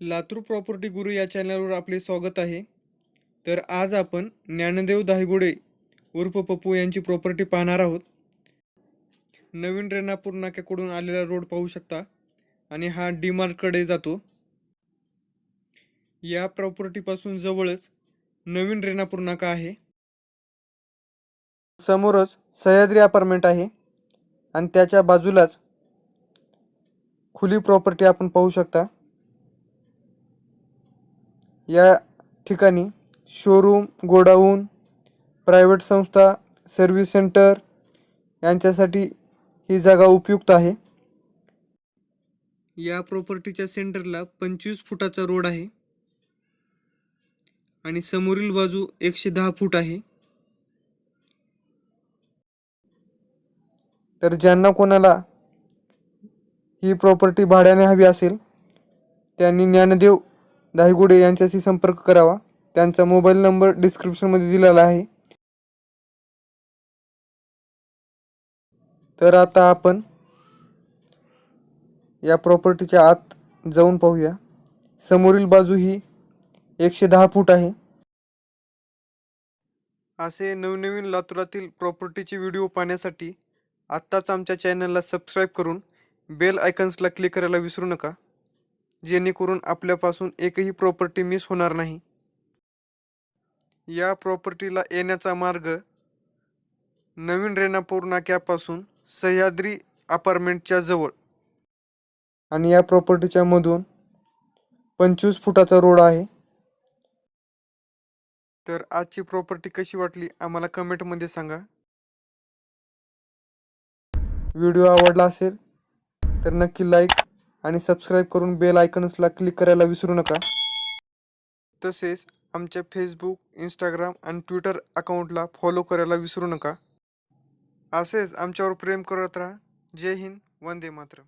Latur property गुरु या चॅनलवर आपले स्वागत आहे. तर आज आपण ज्ञानदेव दायगुडे उर्फ पप्पू यांची प्रॉपर्टी पाहणार आहोत. नवीन रेणापूर नाक्याकडून आलेला रोड पाहू शकता आणि हा डी मार्टकडे जातो. या प्रॉपर्टीपासून जवळच नवीन रेणापूर नाका आहे. समोरच सह्याद्री अपार्टमेंट आहे आणि त्याच्या बाजूलाच खुली प्रॉपर्टी आपण पाहू शकता. या ठिकाणी शोरूम गोडाऊन प्रायव्हेट संस्था सर्व्हिस सेंटर यांच्यासाठी ही जागा उपयुक्त आहे. या प्रॉपर्टीच्या सेंटरला पंचवीस फुटाचा रोड आहे. आणि समोरील बाजू एकशे दहा फूट आहे. तर ज्यांना कोणाला ही प्रॉपर्टी भाड्याने हवी असेल त्यांनी ज्ञानदेव दाहीगुडे यांच्याशी संपर्क करावा. त्यांचा मोबाईल नंबर डिस्क्रिप्शनमध्ये दिलेला आहे. तर आता आपण या प्रॉपर्टीच्या आत जाऊन पाहूया. समोरील बाजू ही एकशे दहा फूट आहे. असे नवनवीन लातूरातील प्रॉपर्टीचे व्हिडिओ पाहण्यासाठी आत्ताच आमच्या चॅनलला सबस्क्राईब करून बेल आयकन्सला क्लिक करायला विसरू नका. जेणेकरून आपल्यापासून एकही प्रॉपर्टी मिस होणार नाही. या प्रॉपर्टीला येण्याचा मार्ग नवीन रेणापूर नाक्यापासून सह्याद्री अपार्टमेंटच्या जवळ. आणि या प्रॉपर्टीच्या मधून पंचवीस फुटाचा रोड आहे. तर आजची प्रॉपर्टी कशी वाटली आम्हाला कमेंटमध्ये सांगा. व्हिडिओ आवडला असेल तर नक्की लाईक आणि सबस्क्राईब करून बेल आयकन्सला क्लिक करायला विसरू नका. तसेच आमच्या फेसबुक इंस्टाग्राम आणि ट्विटर अकाउंटला फॉलो करायला विसरू नका. असेच आमच्यावर प्रेम करत राहा. जय हिंद वंदे मातरम.